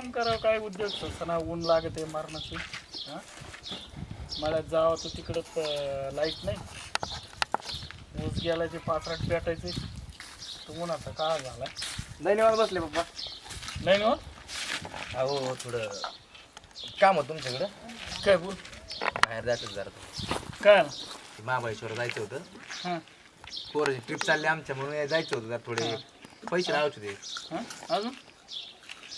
काम करावं काय उद्योग? सणा ऊन लागत आहे मारणाचे हा? मळ्यात जावं तर तिकडं लाइट नाही. ऊस गेला ते पात्रात पेटायचे. तर उन्हाचा काळ झाला धन्यवाद बसले पप्पा. नाही ना हो? अहो थोडं काम होतं तुमच्याकडं. काय बोल? बाहेर जायचं जरा. काय आलं? ते महाबळेश्वर जायचं होतं. हा. पोराची ट्रिप चालली आमच्या म्हणून जायचं होतं जरा थोडे. पैसे लावायचे होते. हा? अजून?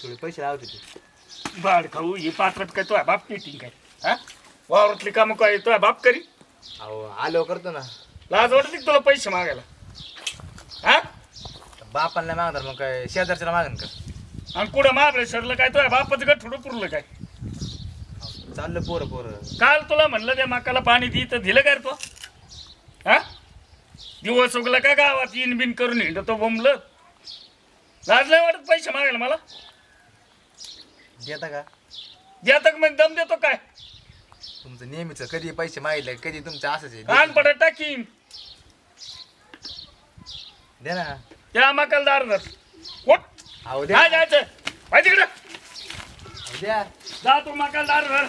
थोडे पैसे लावायचे होते बाड खाऊ ही पात्रात काय तो बाप पेटिंग काय? हा? वावरातली कामं काय तो बाप करी? अहो आलो करतो ना. लाज वाटते तुला पैसे मागायला? हा? बापाला नाही मागणार मग काय शेजारच्याला मागन का? आणि कुठं महाबळेश्वरला काय तो बापाचं गट थोडं पुरलं काय? चाललं पोरं पोरं. काल तुला म्हणलं त्या मकाला पाणी दी तर दिलं काय रे तो? हा? दिवस उगला का गावात इन बिन करून हिंडतो बोंबल लाज नाही वाटत पैसे मागायला मला? देता का? देतो का म्हणजे दम देतो काय? तुमचं नेहमीच कधी पैसे मागितले कधी तुमचं असंच कान आहे पडत टाकीन. दे ना. त्या मकाला दार धर उठ. अहो द्या काय जायचं माहिती तिकडं. अहो, द्या. जा तू मकाला दार धर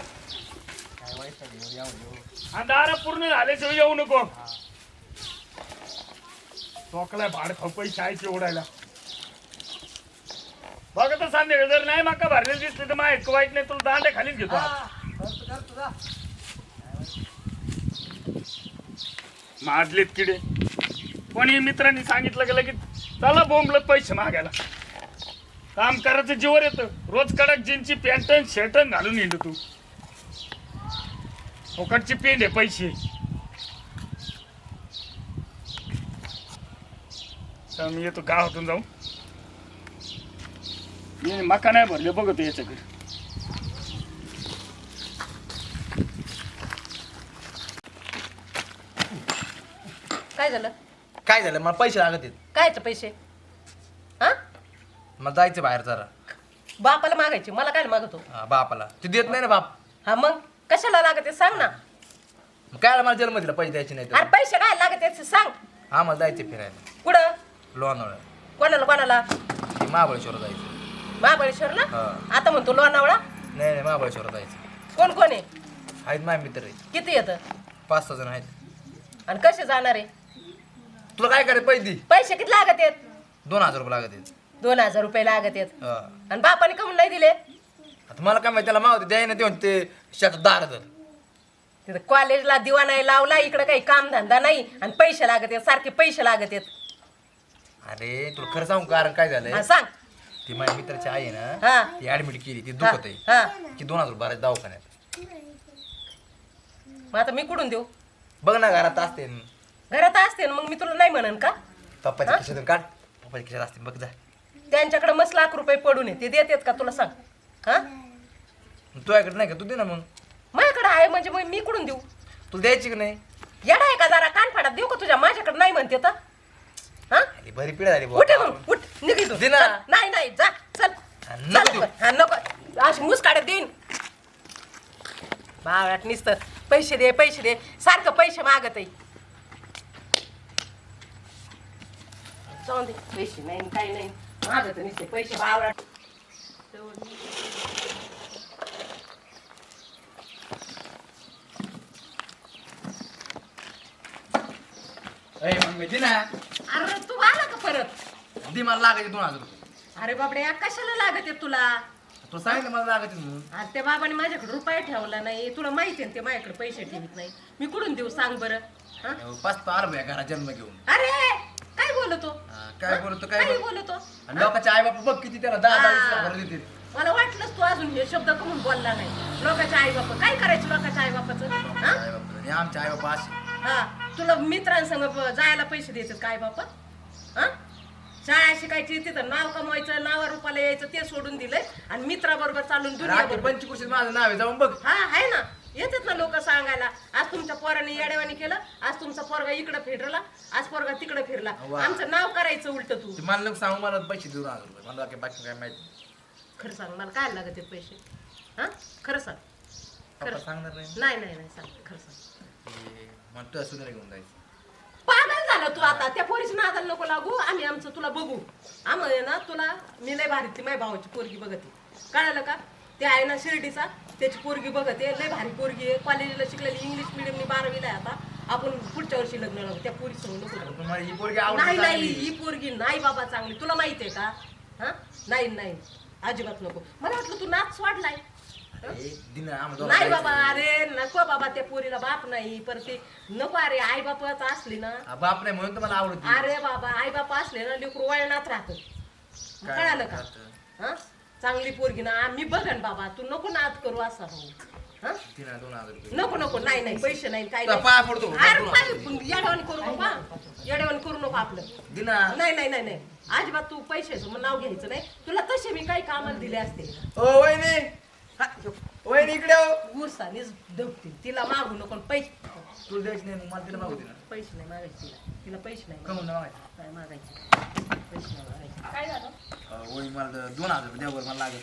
काय वाईट नाही, एवढं यावं, एवढं. आणि दार पूर्ण झाल्याशिवाय येऊ नको. टोकलाय भाड खाऊ पैसे आहे उडायला बघा तर सांगे जर नाही माका भरलेली दिसली तर माहीत वाईट नाही तुला दांड्या खालीच घेतो माजलेत किडे. कोणी मित्रांनी सांगितलं गेलं की चला बोंबलत पैसे मागायला. काम करायचं जीवर येतं. रोज कडक जीनची पॅन्ट शर्ट घालून येतो तू. फुकटची पेंड आहे पैसे. मी येतो गावातून जाऊ. मी मका नाही भरले बघतो याच्याकडे. काय झालं? काय झालं? मला पैसे लागत आहेत. कायचे पैसे? हा? मला जायचं बाहेर जरा. बापाला मागायचे मला काय मागतो? हा, बापाला. ते देत नाही ना बाप. हा मग? कशाला लागत आहे सांग ना. मग काय मला जन्म दिला पैसे द्यायचे नाही अरे पैसे काय लागत आहेत? सांग. आम्हाला जायचं फिरायला. कुठं? लोणावळा कोणाला कोणाला? ते महाबळेश्वर जायचं महाबळेश्वरला? हा. आता म्हणतो लोणावळा? नाही नाही महाबळेश्वर जायचं. कोण कोण आहे? आहेत माझे मित्र. आहेत किती येतं? पाच सहा जण आहेत. आणि कसे जाणार आहे? तुला काय करायचं पैसे पैसे किती लागत आहेत? दोन हजार रुपये लागत आहेत. दोन हजार रुपये लागत आहेत. हा. आणि बापाने कमून नाही दिले? आता मला काय माहिती त्याला मावते द्याय ना ते म्हणते शेतात दार तर तिथं कॉलेजला दिवा नाही लावला इकडं काही काम धंदा नाही आणि पैसे लागत आहेत सारखे पैसे लागत आहेत. अरे तुला खरं सांगू कारण काय झालंय? हा सांग. ती माझ्या मित्राची आई आहे हा. ना ती ऍडमिट केली ती दुखत आहे हा. की दोन हजार रुपये भरायचे दवाखान्यात. मग आता मी कुठून देऊ? बघ ना घरात असते. घरात असते ना मग मी तुला नाही म्हणन का? पप्पाच्या खिशातून काढ. पप्पाच्या खिशात असते बघ जा. त्यांच्याकडे मस्त लाख रुपये पडून आहे ते देतात का तुला सांग? हा? तुझ्याकडे नाही का? तू दे ना मग. माझ्याकडे आहे म्हणजे मग मी कुठून देऊ? तुला द्यायची की नाही? येडा आहे का जरा? कानफाडात देऊ का तुझ्या? माझ्याकडे नाही म्हणते तर. हा? अरे बरी पिढा झाली बुवा. उठ इथून, उठ. निघ इथून. दे ना. नाही नाही जा. चल. हा, नको देऊ. हा नको. अशी मुस काढत देईन. बावळ्यात निसतं. पैसे दे पैसे दे. सारखं पैसे मागत आहे. जाऊन दे. पैसे नाही काही नाही. मागत निसते. पैसे बावळ्यात. ए, मग मी दे ना अरे तू आला का परत? दे मला लागायचे दोन हजार रुपये. अरे बापडे कशाला लागत आहे तुला? तुला सांगितलं मला लागायचे म्हणून. त्या बाबाने माझ्याकडे रुपये ठेवला नाही. तुला माहिती आहे ना ते माझ्याकडे पैसे ठेवत नाही. मी कुठून देऊ सांग बरं? हा? अहो, पाच तो आलो या घरात जन्म घेऊन. अरे काय बोलतो? हा, काय बोलतो काय बोलतो? बोलतो? आणि लोकांचे आई बाप बघ किती त्याला दहा दहा वीस हजार देते मला वाटलंच तू अजून हे शब्द कमून बोलला नाही. लोकांच्या आई बाप काय करायचं लोकांच्या आई बापाचं हा? आई बाप आणि आमचे आई बाप असे. हा. तुला मित्रांसंग ब- जायला पैसे देतात काय बाप शाळा शिकायची तिथं नाव कमवायचं नावा रुपाला यायचं ते सोडून दिलंय. आणि मित्राबरोबर चालून पंचकृषीत माझं नाव आहे जाऊन बघ. हा आहे ना. येतात ना लोक सांगायला आज तुमच्या पोराने येड्यावानी केलं आज तुमचा पोरगा इकडं फिरला आज पोरगा तिकडं फिरला. वा. आमचं नाव करायचं उलट तू. ते मला नको सांगू मला पैसे देऊन हजार रुपये मला बाकी बाकी काय माहिती खरं सांग मला काय लागत आहेत पैसे? हा? खरं सांग. पप्पा खरं सांगणार नाही? नाही नाही नाही सांग. खरं सांग. तुझ्या सुधारे घेऊन जायचं. पागल झालं तू आता त्या पोरीच्या नादाला नको लागू आम्ही आमचं तुला बघू. आम्हाला ना तुला मी लय भारीतली माझ्या भावाची पोरगी बघते. कळालं का? ते आहे ना शिर्डीचा त्याची पोरगी बघते लय भारी पोरगी आहे. कॉलेजला शिकलेली इंग्लिश मिडियमनी बारावीला आहे आता. आपण पुढच्या वर्षी लग्न लावू त्या पोरी नको ही नाही नाही. ही पोरगी नाही बाबा चांगली. तुला माहिती आहे का? हा? नाही नाही. अजिबात नको. मला वाटलं तू नाच वाढलाय. नाही. बाबा अरे नको बाबा त्या पोरीला बाप नाही पर ते नको अरे आई बापाच असली ना. बाप नाही म्हणून तर मला आवडते. अरे बाबा आई बापा असले ना लेकरू वळणात राहत. कळालं का? हा? चांगली पोरगी ना आम्ही बघन बाबा तू नको नाद करू असा भाऊ. हा? नको नको नाही नाही पैसे नाही काय येडवण करू नको हा. येडवण करू नको आपलं. दिना. नाही नाही नाही नाही. अजिबात तू पैशाचं नाव घ्यायचं नाही. तुला तसे मी काही कामाला दिले असते. वहिनी इकडे हो. गुरसानीच धपतील तिला मागू नको पैसे तुला द्यायची नाही मग मला तिला मागू दे पैसे नाही मागायचे तिला. तिला पैसे नाही कमून मागायचं. नाही मागायचे. पैसे नाही मागायचे. काय झालं? अं, वहिनी मला दोन हजार रुपये द्या बरं मला लागेल.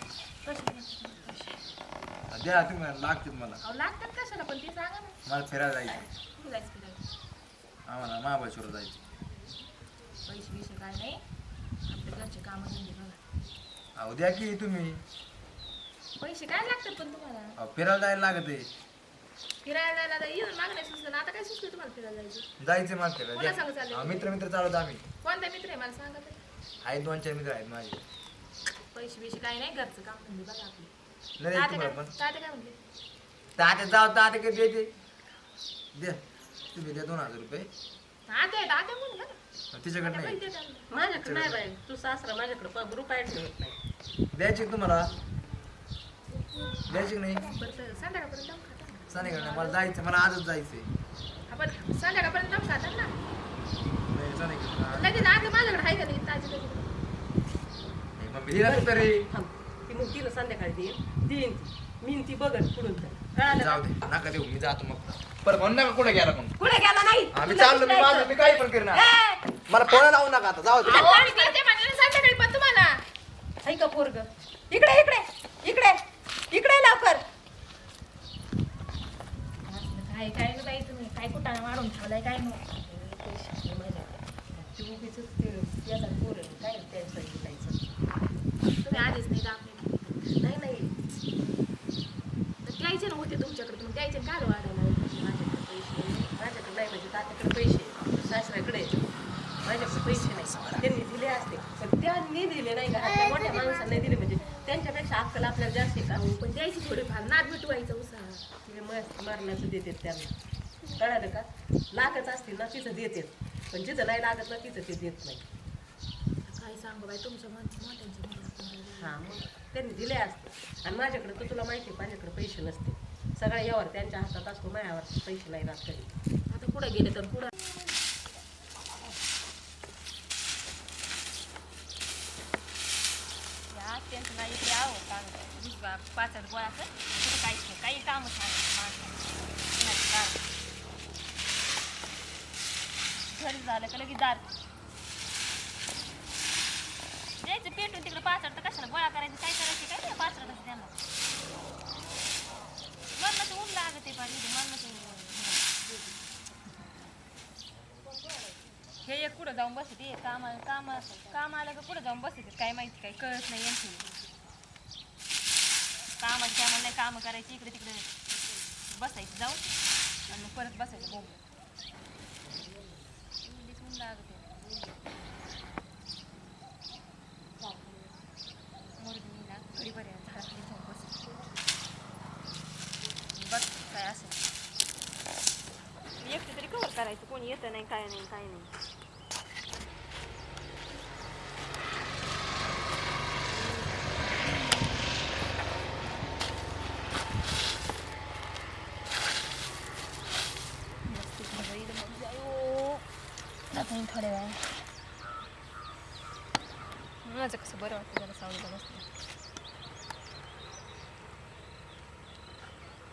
द्या तुम्ही मला लागतील मला. अहो लागतात कशाला पण ते सांगा ना. मला फिरायला जायचं कुठे जायचं फिरायला? आम्हाला महाबळेश्वर जायचं पैसे बिशे काय नाही. आपल्या घरचे कामं धंदे बघा. अहो द्या की तुम्ही. पैसे काय लागतात पण तुम्हाला? अहो, फिरायला जायला लागत. आहे फिरायला जायला आता येऊन मागण्या सुचलं ना आता काय सुचलं तुम्हाला फिरायला जायचं? जायचं मला फिरायला. कोणा. चालले? मित्र मित्र चालवतो आम्ही. कोणता मित्र आहे? मला सांगा तर आहेत दोन चार मित्र आहेत माझे. पैसे बिशे काय नाही घरचं काम धंदे बघा आपले. नाही तात्या तुम्हाला काय पण. तात्या काय म्हणले तात्या जाऊ तात्या कधी द्यायचे द्या तुम्ही द्या दोन हजार रुपये. तात्या आहे तात्या म्हणून ना. तिच्याकडे नाही. माझ्याकडे नाही बाई. तू सासरा माझ्याकडे प- रुपया ठेवत नाही. द्यायची का तुम्हाला? द्यायची का नाही? बरं संध्याकाळपर्यंत खाता. मला जायचं मला आजच जायचंय. आपण संध्याकाळपर्यंत दम खाता ना. नाही? लगेच आता माझ्याकडे आहे का नाही? ताजी नाही, तरी थांब. ती मग तिला संध्याकाळी देईन. देईन ती. मी ती बघन पुढून तर. कळालं का? जाऊ दे. नका देऊ. मी जातो मग. पर म्हणू नका कुठे गेला मग कुठे गेला नाही? आम्ही तुला चाललो मी दिसायचं. माझं मी काही पण करणार ए! मला फोन लावू नका आता. जाऊ दे. अहो, आणि करते म्हणलं ना संध्याकाळी पण तुम्हाला. ऐका पोरग. इकडे इकडे इकडे. इकडे लवकर. काय काय न बाई तुम्ही? काय कुठं मारून ठेवलाय काय नाही ती उगीच ते काय त्यांचं इकायचं. तुम्ही आधीच नाही दाखवले नाही नाही. तर द्यायचे ना होते तुमच्याकडे तुम्ही द्यायचे काय वाढायला माझ्याकडे पैसे नाही. माझ्याकडे नाही म्हणजे तात्याकडे पैसे आहे. सासऱ्याकडे माझ्याकडे पैसे नाही. त्यांनी दिले असते. पण त्यांनी दिले नाही का मोठ्या माणसांनी दिले म्हणजे त्यांच्यापेक्षा अक्कल आपल्याला जास्त आहे का? पण द्यायची थोडीफार. नाद मिटवायचं उसा तिने मस्त मरणाचं देतात त्यांना. कळालं का? लागत असतील ना तिथं देतात. पण जिथं नाही लागत ना तिथं ते देत नाही. काय सांगू बाई तुमच्या माणसं मोठ्यांच्या मुलाला. हा मग त्यांनी दिले असते. आणि माझ्याकडे तर तुला माहिती आहे माझ्याकडे पैसे नसते. सगळा यावर त्यांच्या हातात असतो माझ्यावर पैसे नाही राहत कधी. आता पुढे गेले तर पुढे त्यांचं नाही इकडे आवड लागत वीस पाच आठ गोळाचं कुठं काहीच नाही. काही कामच सांगत घरी झालं का लगेच दार द्यायचं पेटून तिकडे पाच आठ तर कशाला गोळा करायचं? काय करायचं? काय नाही. पाच आठ त्यांना मरणाचं ऊन लागत आहे पाणी मरणाचं ऊन हे एक कुठं जाऊन बसते. काम कामा काम आलं का कुठं जाऊन बसते. काय माहिती काय कळत नाही यांची. कामाची टायमाला नाही कामं करायची इकडे तिकडे बसायचं जाऊन आणि मग परत बसायचं ऊन लागत घरी बरे झाडाखाली जाऊन बस. बघ काय असेल एकटे तरी कवर करायचं कोणी येतं नाही काय नाही काय नाही. जाता थोड्या वेळा माझं कसं बरं वाटतं जरा सावलीला बसलं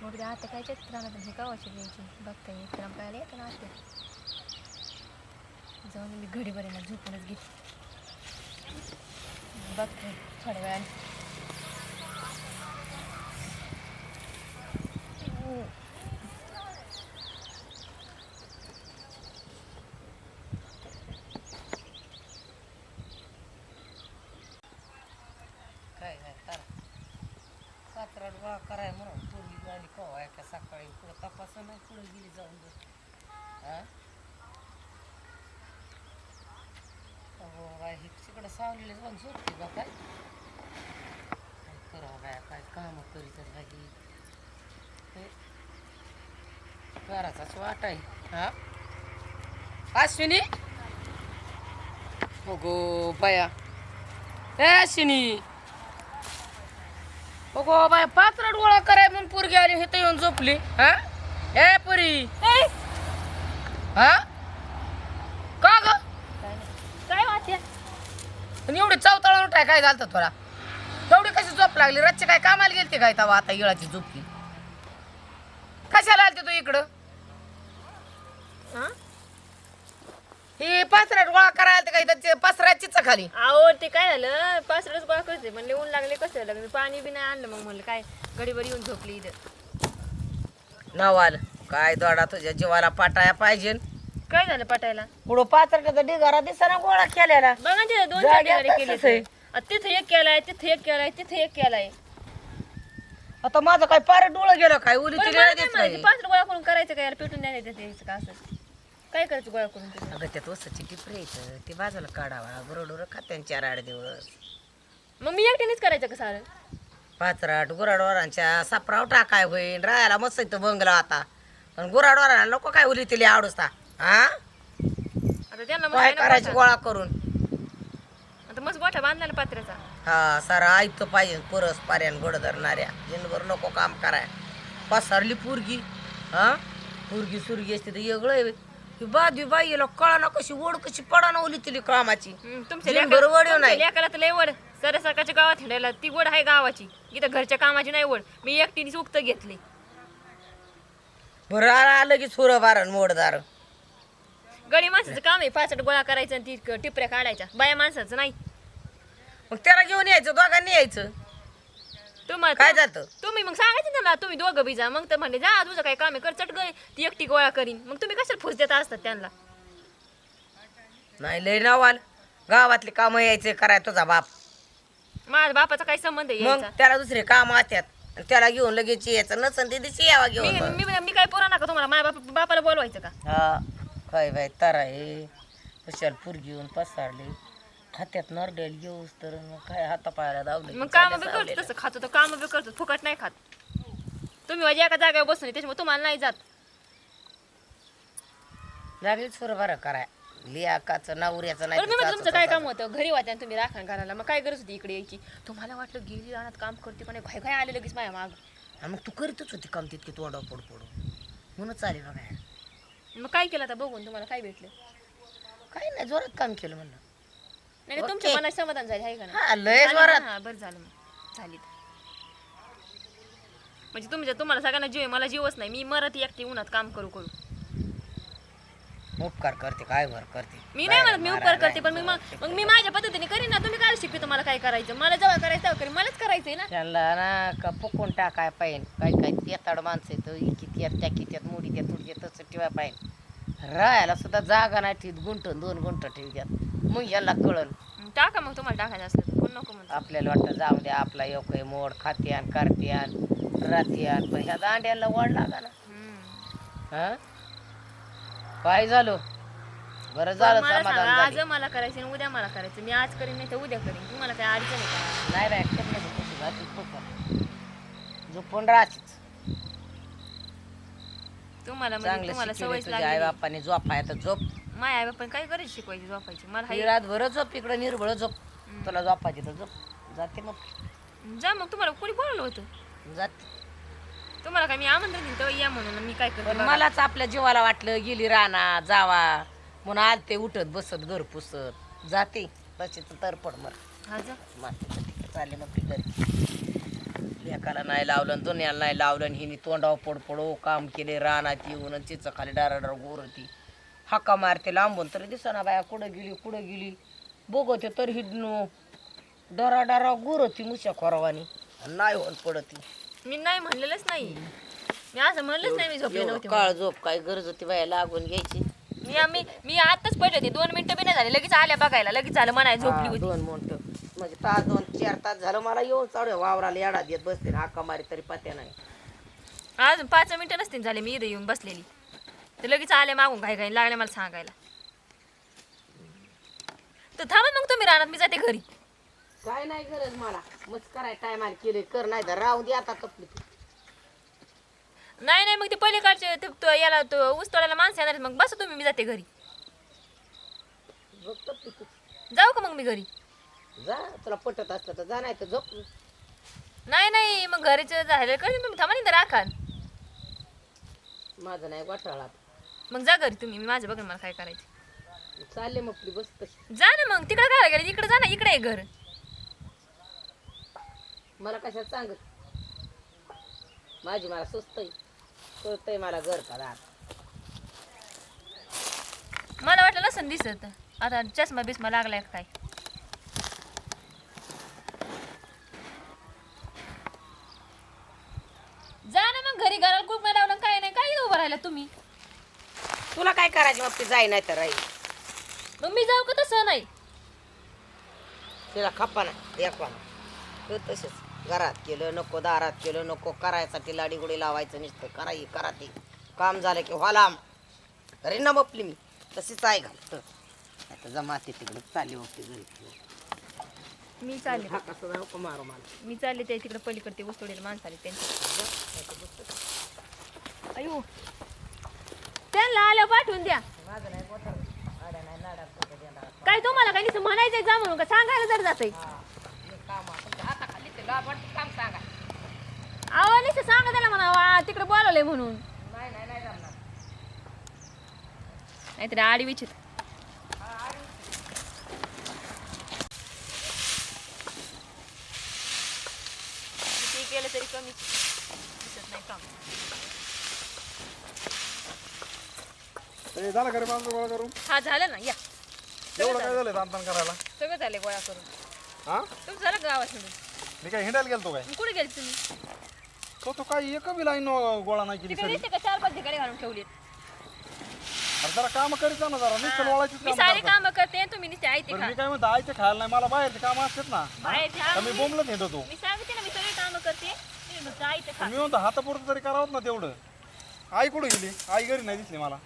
मग ते आता काय चित्राला म्हणजे गावाची घ्यायची. बघता येईल इकडं पाहायला येतं ना आता जाऊन मी घडी बरेला झोपूनच घेते. बघते थोड्या वेळाने काय काय करा सातरा गोळा कराय म्हणून पूर्वी झाली कवा एका सकाळी पुढं तपास नाही पुढे गेली जाऊन बस हा अहो बाय हे तिकडं सावलेले जाऊन झोपते बा काय? काय करावं बाय काय कामं करीत राहिली हे घराचाच वाट आहे हा? अश्विनी? हो गो बाया. ए अश्विनी. अगो बाय पात्र गोळा कराय म्हणून पोरगी आली हे तर येऊन झोपली हा? ए पुरी. हा का ग काय वाटते आणि एवढी चौताळा उठाय काय झालं थोडा? एवढी कशी झोप लागली? रातची काय कामाला गेलती काय तवा आता इळाची झोपली कशाला आलती तू इकडं? हा? ही पाचराट गोळा करायला काय त्याची पाचराचीच खाली. अहो ते काय झालं? पाचरच गोळा करते. म्हणले ऊन लागले कसं लागले पाणी बी नाही आणलं. मग म्हणलं काय? गडीभर येऊन झोपली इथं. नवाल काय दोडा तुझ्या जीवाला पाटाया पाहिजे. काय झालं पटायला? पुढं पाचराचा ढिगारा दिसाना गोळा केलेला बघा तिथे दोन चार केले तसंच आहे. तिथे एक केलाय तिथे एक केलाय तिथे एक केलाय. आता माझं काय पार डोळं गेलं काय? उली बरं, मला काय म्हणायचं, पाच गोळा करून करायचं काय यार पेटून द्यायचं द्यायचं का असं. काय करायचं गोळा करून ते? अगं त्यात वसाची टिपरी येतं ती बाजूला काढावा गुरडुर खात्यान चार आठ दिवस. मग मी एकट्यानेच करायचं का सारं? पाचराट गुराडवारांच्या सापराव टाकाय होईन. राहायला मस्त इथं बंगला आता. पण गुराडवारांना नको काय उली तिला आवडता हा? आता त्यांना काय आहे करायची. गोळा करून? आता मस्त गोठा बांधला ना पात्र्याचा. हा सारा ऐकतो पाहिजे पुरस पाऱ्यान गोड धरणाऱ्या. जिनभर नको काम कराय. पसरली पुरगी. हा? पुरगी सुरगी असते तर वेगळं आहे ही बादी बाईला कळा ना कशी ओढ कशी पडा ना उली तिली कामाची. हम्म, तुमच्या वडीव तुमच्या नाही. लेकाला तर लय वड सर सरकारच्या गावात हिंडायला ती वड आहे गावाची. इथं घरच्या कामाची नाही वड मी एकटीनेच उक्त घेतली. बरं आलं की सुर बारण मोडदार. गडी माणसाचं काम आहे. पाचट गोळा करायचं आणि ती टिपऱ्या काढायच्या. बाया माणसाचं नाही. मग त्याला घेऊन यायचं दोघांनी यायचं. तुम्हाला काय जातं? तुम्ही मग सांगायचं त्यांना तुम्ही दोघं बी जा. मग तर म्हणले जा तुझं काय काम आहे कर चट गय ती एकटी गोळा करीन. मग तुम्ही कशाला फुस देता असतात त्यांना? नाही लय नावाल गावातली कामं यायचे कराय तुझा बाप. माझ्या बापाचा काय संबंध आहे मग यायचा. त्याला दुसरे काम आणि त्याला घेऊन लगेच यायचं. नसन ते दिवशी यावा मी घेऊन. मी मी काय पोरा नका तुम्हाला. माझ्या बाप बापाला बोलवायचं का? हा. काय बाय तारा आहे. कशाला पुरगी येऊन पसारली. हात्यात नरडेल घेऊस तर मग काय हातापायाला दावले मग काम बी करतो तसं खातो तर काम बी करतो फुकट नाही खात. तुम्ही माझ्या एका जागेवर बसून त्याच्यामुळे तुम्हाला नाही जात. लागली सुर बरं कराय लियाकाचं नवऱ्याचं नाही बरं मी तर म्हणलं तुमचं काय काम होतं? घरी वाट्या तुम्ही राखण घालायला. मग काय गरज होती इकडे यायची? तुम्हाला वाटलं गेली रानात काम करते पण घाय घाय आले लगेच माझ्या माग. मग तू करीतच होती काम तितकी तोंडा पड पडू. म्हणून चालेल बघा. मग काय केलं आता? बघून तुम्हाला काय भेटलं? काही नाही जोरात काम केलं म्हणलं. नाही नाही, तुमच्या ओके. मनात समाधान झाले आहे का नाही? हा लय झाली जोरात. ना? हा बरं झालं मग. झाली म्हणजे तुमच्या तुम्हाला सगळ्यांना जीव आहे मला जीवच नाही. मी मरत एकटी उन्हात काम करू करू. उपकार करते काय वर करते? मी नाही म्हणत मी उपकार करते पण मी मग मग मी माझ्या पद्धतीने करीन ना. तुम्ही काय शिकवी तुम्हाला काय करायचं? मला जेव्हा करायचं तेव्हा करीन. मलाच करायचंय ना. त्यांना ना का पुकून टाकाय पाहिजे काही काही तेताड माणसं येतं किती त्या कित्यात मुडी त्या तुडच्या तसं ठेवाय पाहिजे राहायला सुद्धा जागा नाही ठेवत. गुंट दोन गुंट ठेवत्यात मग याला कळल मग टाका मग तुम्हाला टाकायचं असलं तर. कोण नको म्हणतो? आपल्याला वाटतं जाऊ द्या आपला योकय मोड. खात्यान करत्यान रात्यान. पण ह्या दांड्याला वाढ लागा ना. हम्म. हा? काय झालं? बरं झालं मला समाधान आज झालं. मला करायचं आणि उद्या मला करायचं. मी आज करीन नाही तर उद्या करीन. तुम्हाला काय अडचण आहे का? नाही बाय करण्याचं कसं जाती फुकट. झोपून राहायचीच. तुम्हाला म्हणजे चांगलं तुम्हाला शिकवलं सवयच तुझ्या आई लागली. बापाने झोप आहे तर झोप. माझ्या आई बापाने काय करायची शिकवायची झोपायची? मला ही हाय रातभर झोप इकडं निर्बळ झोप. तुला झोपायची तर झोप. जाते मग. जा मग तुम्हाला कोणी बोलवलं होतं? जाते. तुम्हाला काय मी आमंत्रण दिलं तेव्हा या म्हणून मी काय करते बघा. मलाच आपल्या जीवाला वाटलं गेली राना जावा. म्हणून आलते उठत बसत घर पुसत. जाते. तशी तर तरपड मर हा जा. मातीचं तिकडे चालले मग ती घरी लेकाला नाही लावलं आणि दुनियाला नाही लावलं आणि हिने तोंडावर पड पडो काम केले रानात येऊन आणि तिचं खाली डाराडार गोर होती हक्का मारते लांबून. तरी दिसना बाया कुठं गेली कुठं गेली? बघते तर ही डरा डरा गोर होती मुश्या खोरवानी. आणि नाही होऊन पडती. मी नाही म्हणलेलंच नाही. मी असं म्हणलंच नाही मी झोपले नव्हते काळ झोप काय गरज होती बाया लागून घ्यायची? मी आम्ही मी आताच पडले होते. दोन मिनिटं बी नाही झाले. लगेच आल्या बघायला. लगेच आलं म्हणाय झोपली हा, होती. दोन मिनिटं. म्हणजे तास दोन चार तास झालं. मला येऊन चालू वावराला येडा देत बसते ना. हक्का मारी तरी पत्या नाही. अजून पाच मिनिटं नसतील झाले. मी इथं येऊन बसलेली. तर लगेच आले मागून काही काही लागले मला सांगायला. तर थांबा मग तुम्ही राहणार मी जाते घरी. काय नाही गरज मला. मस्त कराय टायमाला केले कर नाही तर राहू दे आता तू. नाही नाही मग ते पलीकडचे ते तो याला तो ऊस तोडायला माणसं येणार आहेत, मग बसा तुम्ही मी जाते घरी. तू. जाऊ का मग मी घरी? जा तुला पटत असलं तर जा नाही तर झोप. नाही नाही मग घरीच झालं कधी तुम्ही थांबा नाही तर राखा माझं नाही वाटाळा. मग जा घरी तुम्ही मी माझं बघा मला काय करायचं. चालले मग आपली बस तशी. जा ना मग तिकडे काय गेले? इकडे जा ना इकडे आहे घर. मला कशात सांगत? माझी मला सुचतय. कळतंय मला घर का दार मला वाटलं नसन दिसत. आता चष्मा बिस्मा लागलाय का काय? जा ना मग घरी घराला कुक नाही लावलं काय नाही काय उभं राहिला तुम्ही? तुला काय करायची मग ती जाई नाही तर राहील मग मी जाऊ का तसं नाही? तिला खप्पा नाही एक पाना तू तसेच घरात केलं नको दारात केलं नको करायसाठी लाडी गुडी लावायचं नुसतं. कराई करा ते. काम झालं की व्हालाम अरे ना मपली मी. तशीच आहे घालत आता जमाते तिकडे चालली होती घरी. मी चालले. हा कसं नको मारू मला. मी चालले ते तिकडे पलीकडे उस्तोडीला माणसं आले त्यांच्या अयो. त्यांना आल्या पाठवून द्या. काय तुम्हाला काही नुसतं म्हणायचंय जा म्हणून का? सांगायला जर काम सांगा. नुसतं सांगा त्याला म्हणा वा तिकडे बोलवलंय म्हणून. नाही नाही नाही जमणार. नाहीतरी आडी विचित किती केलं तरी कमी दिसत नाही काम. हे झालं का रे माणसं गोळा करून? हा झालं ना या. एवढं काय झालं. ताणताण करायला? सगळं झाले गोळा करून. हा? तुमचं झालं गावात सोडून मी काय हिंडायला गेलतो काय? कुठे गेले तुम्ही? तो तो काय एक बी लाईन गोळा नाही केली तिकडे दिसते का? चार पाच ठिकाणी घालून ठेवलीत अरे जरा काम करीत जा ना जरा नुसतं वळायचीच मी काम सारे. काम करते तुम्ही नुसते आहे ते बरं खा. मी काय म्हणतो आयचे खायला नाही मला बाहेरचे काम असतात ना. बाहेरचे तर मी बोंबलत येतो मी सांगते ना मी सगळे काम करते. तुम्ही नुसतं आहे ते खा. मी म्हणतो हातापुरतं तरी करावं ना तेवढं. आई कुठे गेली? आई घरी नाही दिसली मला.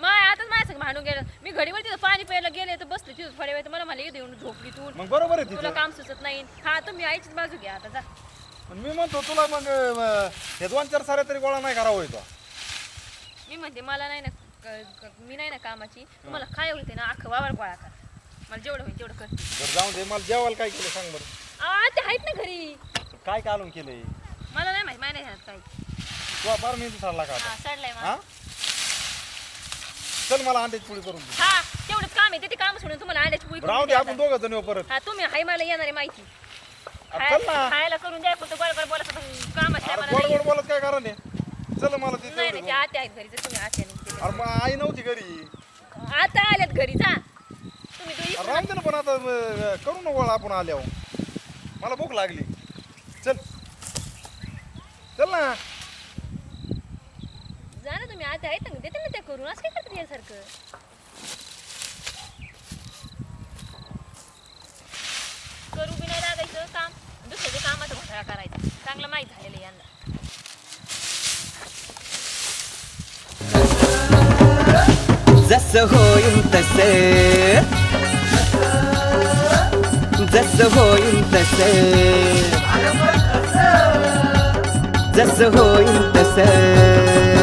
मग आताच माझ्या संग भांडून गेलं. मी घडीवर तिथं पाणी प्यायला गेले तर बसले तिथं थोड्या वेळ तर मला मला येऊन झोपली तू. मग बरोबर आहे तुला काम सुचत नाही. हा तुम्ही आईचीच बाजू घ्या आता जा. पण मी म्हणतो तुला मग अं, हे दोन चार साऱ्या तरी गोळा नाही करावं येतो मी म्हणते मला नाही ना क- क- मी नाही ना कामाची. तुम्हाला काय होईल ते ना अख्खं वावर गोळा करा. मला जेवढं होईल तेवढं करते बरं जाऊन दे. मला जेवायला काय केलं सांग बरं. आ, ते आहेत ना घरी. काय कालून केलंय? मला नाही माहिती नाही ह्यात काही. तुला फार मेहनती चालला का हा आता सडलाय हा? मला चल मला अंड्याची पोळी करून दे. हा तेवढंच काम आहे ते काम सोडून तुम्हाला अंड्याची पोळी राहू दे आपण. दोघं जण येऊ परत. हा तुम्ही हाय मला येणार आहे माहिती. अरे चल ना. खाय- खायला करून द्या फक्त अरे गोड नाही गोड बोलत काय कारण आहे? चल मला ते नाही तेवढं नाही ते आते आहेत घरी तुम्ही आते नाही अरे मग आई नव्हती घरी. आता आल्यात घरी जा. तुम्ही तो अरे इकडं- राहून दे ना पण आता अं, करू ना गोळा आपण आल्यावर. मला भूक लागली. चल. चल ना. ते ना आहेत ना देते ना ते करून. असं काय करतात यासारखं? करू बी नाही लागायचं काम. दुसऱ्याच्या कामाचा घोटाळा करायचा. चांगलं माहीत झालेलं यांना. जस होईल तसे. जस होईल तसे. जस होईल तसे.